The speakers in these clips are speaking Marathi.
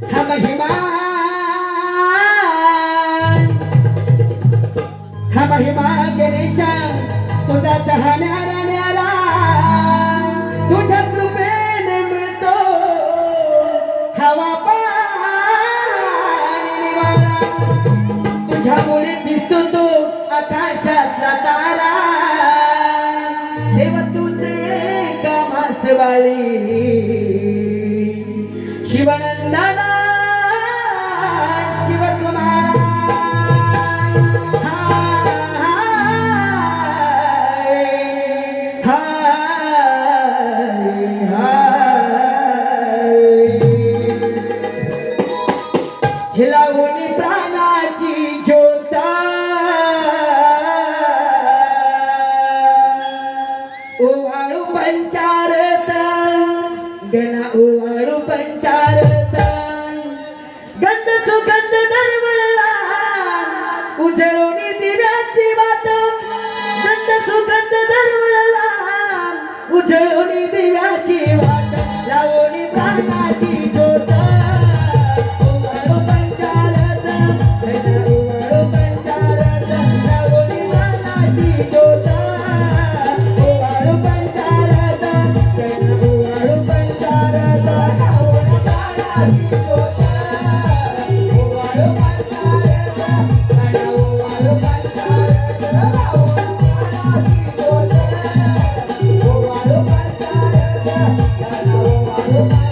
हा महिमा हा. महिमा गणेशा तुझा चाहण्या राण्याला तुझ्या कृपेने मिळतो हवा पाणी तुझ्यामुळे दिसतो तो आकाशातला तारा देव तुझे कामाच वाळी उजळवणी दिव्याची वाट लावणी प्राणाची जोत.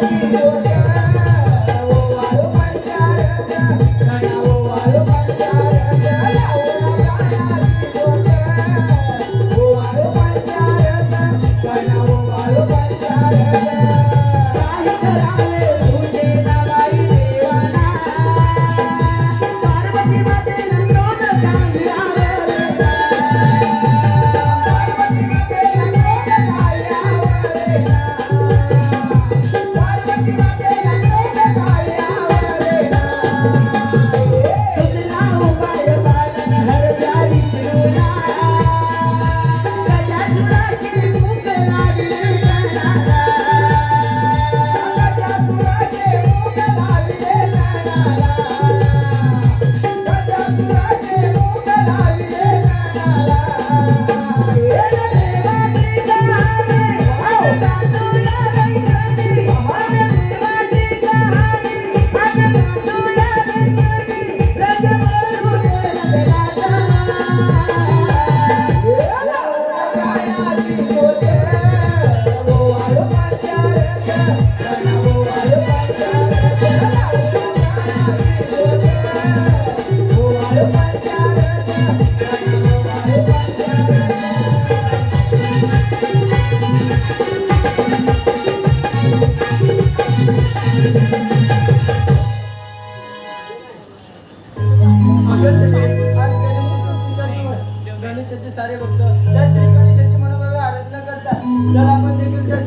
どうぞ。सारे भक्त त्या श्री गणेशाची मनोभावे आराधना करतात. तर आपण देखील त्या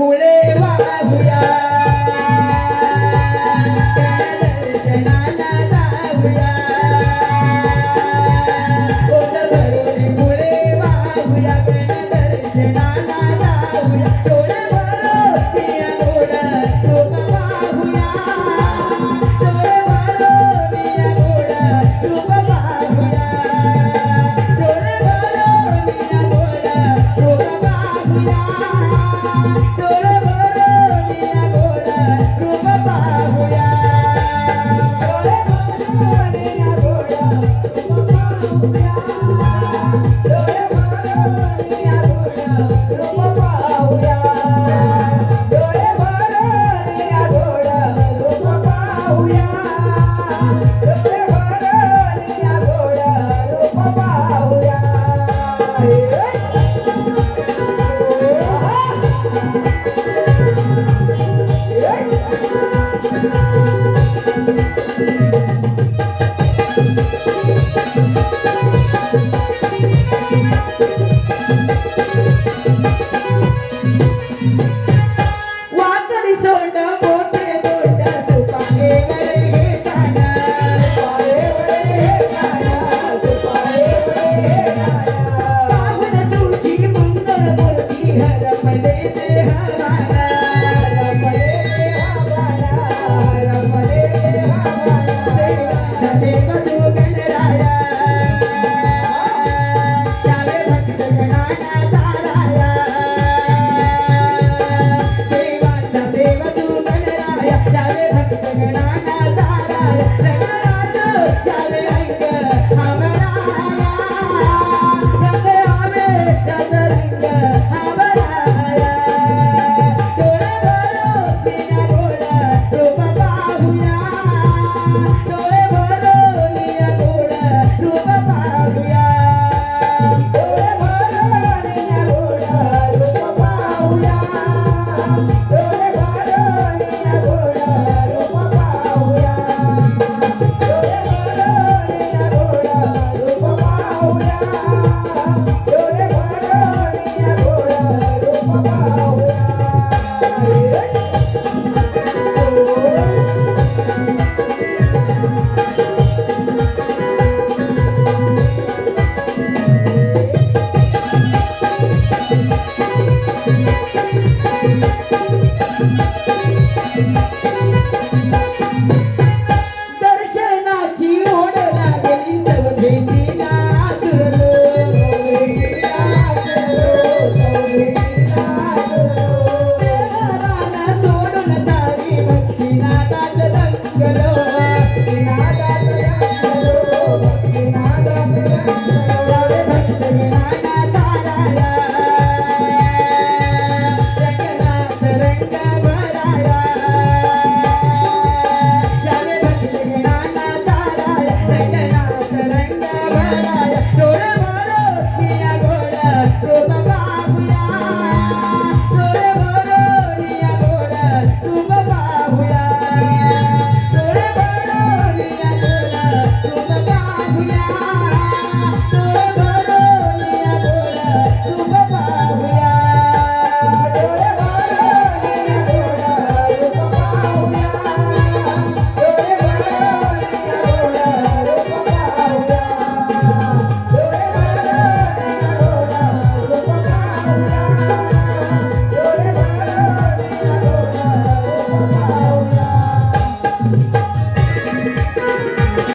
poulet. Yeah. Yeah.